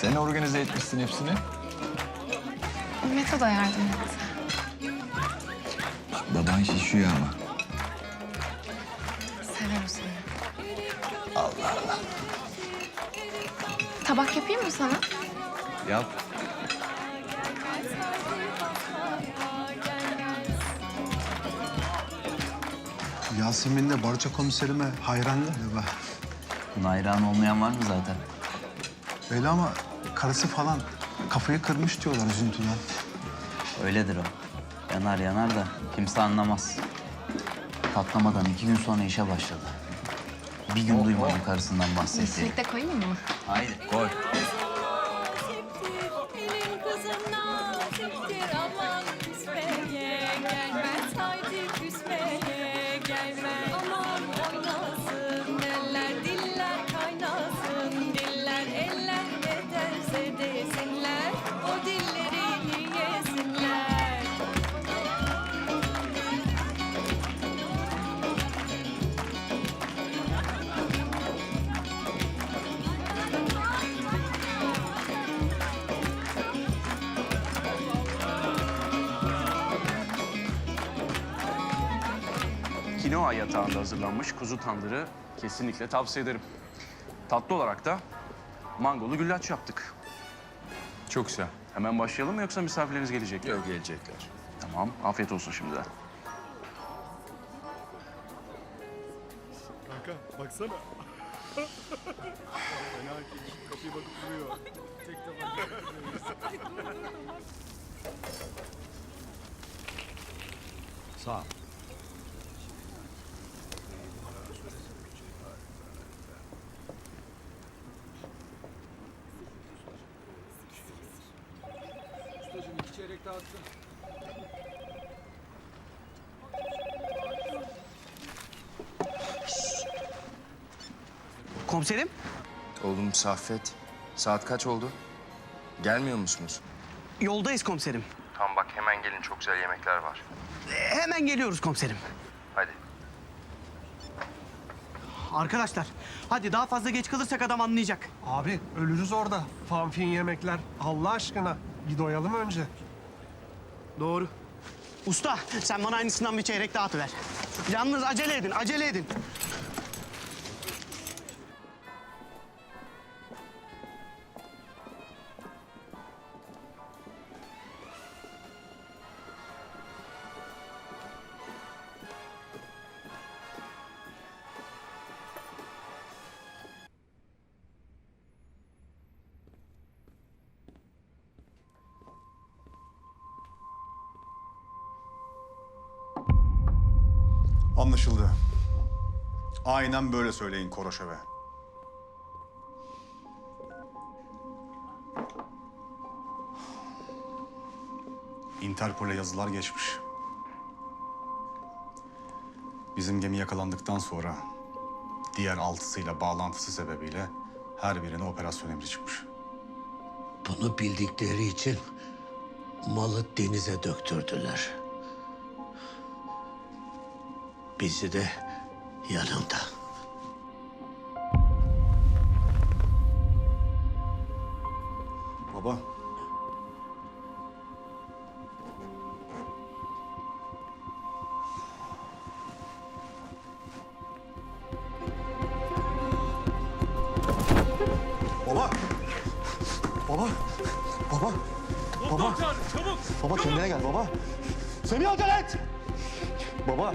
Sen organize etmişsin hepsini. Mete da yardım etti. Baban şişiyor ama. Sever o seni. Allah Allah. Tabak yapayım mı sana? Yap. Yasemin de Barca komiserime hayran galiba. Buna hayran olmayan var mı zaten? Öyle ama karısı falan kafayı kırmış diyorlar üzüntüden. Öyledir o. Yanar yanar da kimse anlamaz. Patlamadan iki gün sonra işe başladı. Bir gün duymadım karısından bahsettiği. Yeşillikte koyayım mı? Haydi. Koy. Kinoa yatağında hazırlanmış kuzu tandırı kesinlikle tavsiye ederim. Tatlı olarak da mangolu güllaç yaptık. Çok güzel. Hemen başlayalım mı yoksa misafirleriniz gelecek mi? Yok gelecekler. Tamam, afiyet olsun şimdiden. Kanka baksana. Fena erkek. Kapıya bakıp duruyor. Tek tabanca. Sağ ol. Çeyrek daha atsın. Komiserim, Oğlum Saffet, saat kaç oldu? Gelmiyor musunuz? yoldayız komiserim. Tamam bak hemen gelin çok güzel yemekler var. E, hemen geliyoruz komiserim. Hadi. Arkadaşlar, hadi daha fazla geç kalırsak adam anlayacak. Abi ölürüz orada. Fanfin yemekler. Allah aşkına. Bir doyalım önce. Doğru. Usta, sen bana aynısından bir çeyrek daha atıver. Yalnız acele edin, acele edin. Anlaşıldı. Aynen böyle söyleyin Koroşev'e. Interpol'e yazılar geçmiş. Bizim gemi yakalandıktan sonra diğer altısıyla bağlantısı sebebiyle her birine operasyon emri çıkmış. Bunu bildikleri için malı denize döktürdüler. Bizi de yanında. Baba. Baba. Baba. Baba. Baba. Baba kendine gel baba. Semih acele et. Baba.